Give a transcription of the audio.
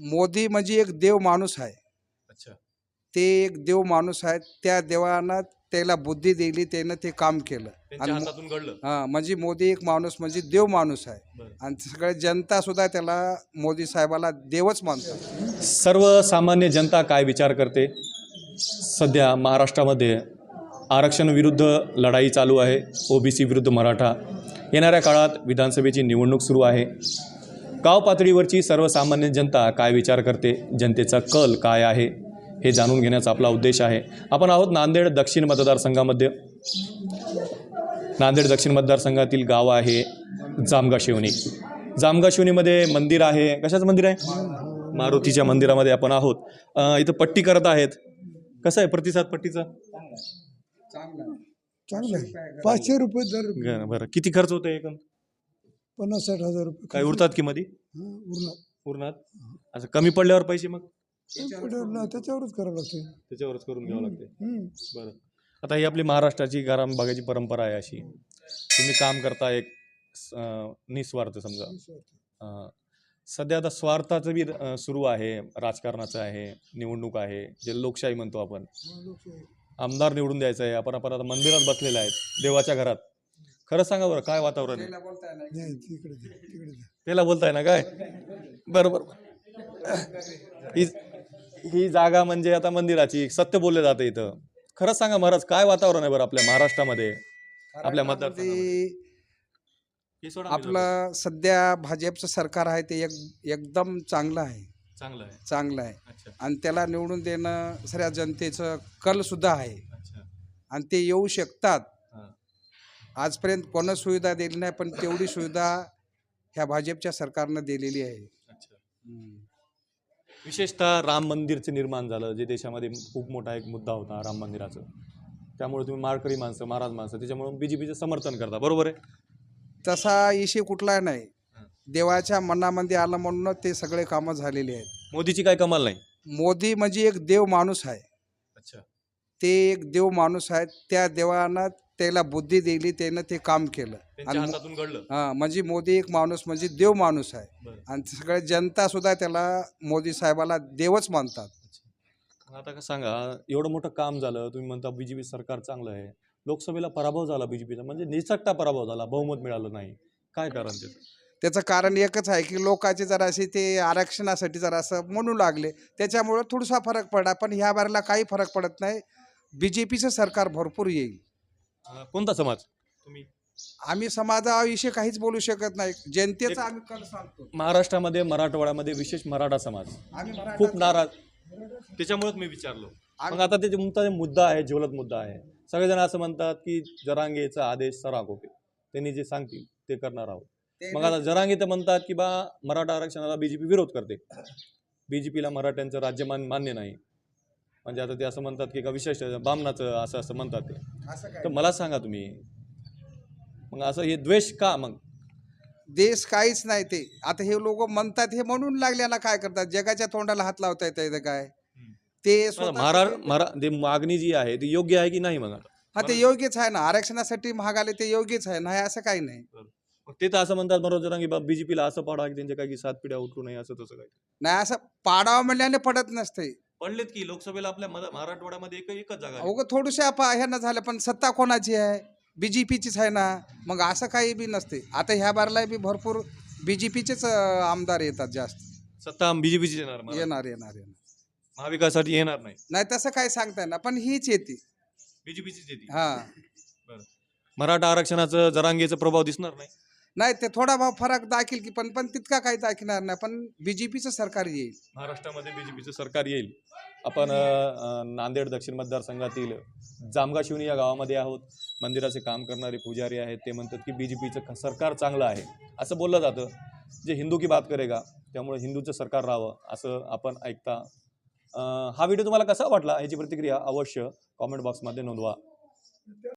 मोदी म्हणजे एक देव माणूस आहे. अच्छा. ते एक देव माणूस आहे. त्या देवानं त्याला बुद्धी दिली त्यानं ते काम केलं. त्यांच्या आणि हातातून घडलं. हां म्हणजे मोदी एक माणूस म्हणजे देव माणूस आहे. बरं. आणि सगळे जनता सुद्धा त्याला मोदी साहेबाला देवच मानतात. सर्वसामान्य जनता काय विचार करते? सध्या महाराष्ट्रामध्ये आरक्षण विरुद्ध लढाई चालू आहे. ओबीसी विरुद्ध मराठा. येणाऱ्या काळात विधानसभेची निवडणूक सुरू आहे. गाव पातळीवरची सर्वसामान्य जनता काय विचार करते? जनतेचा कल काय आहे? हे जाणून घेण्याचा आपला उद्देश आहे. आपण आहोत नांदेड दक्षिण मतदारसंघामध्ये. नांदेड दक्षिण मतदारसंघातील गाव आहे जामगा शिवणी जामगा शिवणीमध्ये मंदिर आहे. कशाचं मंदिर आहे? मारुतीच्या मंदिरामध्ये आपण आहोत. इथं पट्टी करत आहेत. कसं आहे प्रतिसाद पट्टीचा? चांगलं पाचशे रुपये दर. बरं किती खर्च होतो एकूण पन्नास साठ हजार रुपये काय उरतात की मध्ये हं, उरणार. उरणार? असं कमी पडल्यावर पैसे मग? ना, त्याच्यावरच करावं लागते त्याच्यावरच करून घ्यावं लागते हं. बरं. आता ही आपली महाराष्ट्राची ग्राम भागाची परंपरा आहे अशी. तुम्ही काम करता एक अ, निस्वार्थ समजा. अ, सध्या आता स्वार्थाचं बी अ, सुरू आहे राजकारणाचं आहे निवडणूक आहे जे लोकशाही म्हणतो आपण. आमदार निवडून द्यायचं आहे. आपण आपण आता मंदिरात बसलेले आहेत देवाच्या घरात. खरं सांगा बरं काय वातावरण आहे? नाही तिकडे जा, तिकडे जा. त्याला बोलताय ना काय? बरं बरं ही ही जागा म्हणजे आता मंदिराची सत्य बोलले जाते इथं. खरंच सांगा महाराज काय वातावरण आहे बरं आपल्या महाराष्ट्रामध्ये? आपल्या मतदारसंघामध्ये? हे सोडा आपलं सध्या भाजपचं सरकार आहे ते एक एकदम चांगलं आहे. चांगलं आहे. चांगलं आहे. अच्छा. आणि त्याला निवडून देणं सगळ्या जनतेचं कल सुद्धा आहे. अच्छा. आणि ते येऊ शकतात. आजपर्यंत कोणं सुविधा दिली नाही पण तेवढी सुविधा ह्या भाजपच्या सरकारनं दिलेली आहे. अच्छा. विशेषतः राम मंदिरचं निर्माण झालं जे देशामध्ये खूप मोठा एक मुद्दा होता राम मंदिराचं. त्यामुळे तुम्ही माळकरी माणसं महाराज माणसं त्याच्यामुळे बी जे पीचं समर्थन करता बरोबर आहे? तसा इशे कुठला नाही. देवाच्या मनामध्ये आलं म्हणून ते सगळे कामं झालेली आहेत. मोदीची काय कमाल नाही? मोदी म्हणजे एक देव माणूस आहे. अच्छा. ते एक देव माणूस आहे त्या देवानं त्याला बुद्धी दिली त्यानं ते काम केलं. त्यांच्या आणि हातातून घडलं. हां म्हणजे मोदी एक माणूस म्हणजे देव माणूस आहे. बरं. आणि सगळे जनता सुद्धा त्याला मोदी साहेबाला देवच मानतात. मग आता का सांगा एवढं मोठं काम झालं तुम्ही म्हणता बीजेपी सरकार चांगलं आहे. लोकसभेला पराभव झाला बीजेपीचा म्हणजे निसटता पराभव झाला बहुमत मिळालं नाही. काय कारण त्याचं? त्याचं कारण एकच आहे की लोकांचे जरासे ते आरक्षणासाठी जरासं म्हणू लागले. त्याच्यामुळं थोडासा फरक पडला पण ह्या बारीला काही फरक पडत नाही. बी जे पीचं सरकार भरपूर येईल. अं, कोणता समाज? तुम्ही. आम्ही समाजाविषयी काहीच बोलू शकत नाही. जनतेचा आम्ही कल सांगतो. महाराष्ट्रामध्ये मराठवाड्यामध्ये विशेष मराठा समाज. आम्ही मराठा- खूप नाराज. त्याच्यामुळेच मी विचारलो. मग आता ते तुमचा मुद्दा आहे ज्वलत मुद्दा आहे. सगळेजण असं म्हणतात की जरांगेचा आदेश सराग होते. त्यांनी जे सांगतील ते करणार आहोत. मग आता जरांगे तर म्हणतात की बा मराठा आरक्षणाला बीजेपी विरोध करते. बीजेपीला मराठ्यांचं राज्यमान मान्य नाही. म्हणजे आता ते असं म्हणतात की का विशेष बामणाचं असं असं म्हणतात ते. असं काय? तर मला सांगा तुम्ही मग असं हे द्वेष का मग? देश काहीच नाही ते. आता हे लोक म्हणतात हे म्हणून लागल्याला काय करतात? जगाच्या तोंडाला हात लावता येतं काय? ते आता स्वतः- महारा मरा ते मागणी जी आहे ती योग्य आहे की नाही मग हा ते योग्यच आहे ना. आरक्षणासाठी महागाले ते योग्यच आहे नाही असं काही नाही. ते तर असं म्हणतात बरोबर बा बीजेपीला असं पाडा की त्यांच्या काही सात पिढ्या उठू नये असं तसं काय नाही असं पाडावं म्हणल्याने पडत नसते. पडलेत की लोकसभेला आपल्या मरा- मराठवाड्यामध्ये एक एकच जागा आहे. अवघं थोडीशा पा ह्यानं झालं पण सत्ता कोणाची आहे? बी जे पीचीच आहे ना? मग असं काही बी नसते. आता ह्या बारला बी भरपूर बी जे पीचेच आमदार येतात जास्त. सत्ता बीजेपीची येणार. येणार येणार येणार. महाविकासाठी येणार नाही. नाही तसं काय सांगता येणार पण हीच येते. बीजेपीचीच येते. हा. मराठा आरक्षणाचं जरांगेचा प्रभाव दिसणार नाही. नाही ते थोडा भाव फरक दाखील की पण पण तितका काही दाखवणार नाही. पण बी जे पीचं सरकार येईल. महाराष्ट्रामध्ये बीजेपीचं सरकार येईल. आपण अ, नांदेड दक्षिण मतदारसंघातील जामगा शिवणी या गावामध्ये आहोत. मंदिराचे काम करणारे पुजारी आहेत. ते म्हणतात की बीजेपीचं सरकार चांगलं आहे. असं बोललं जातं. जे हिंदू की बात करेगा त्यामुळे हिंदूचं सरकार राहावं असं आपण ऐकता. अ, हा व्हिडिओ तुम्हाला कसा वाटला? ह्याची प्रतिक्रिया अवश्य कॉमेंट बॉक्समध्ये नोंदवा.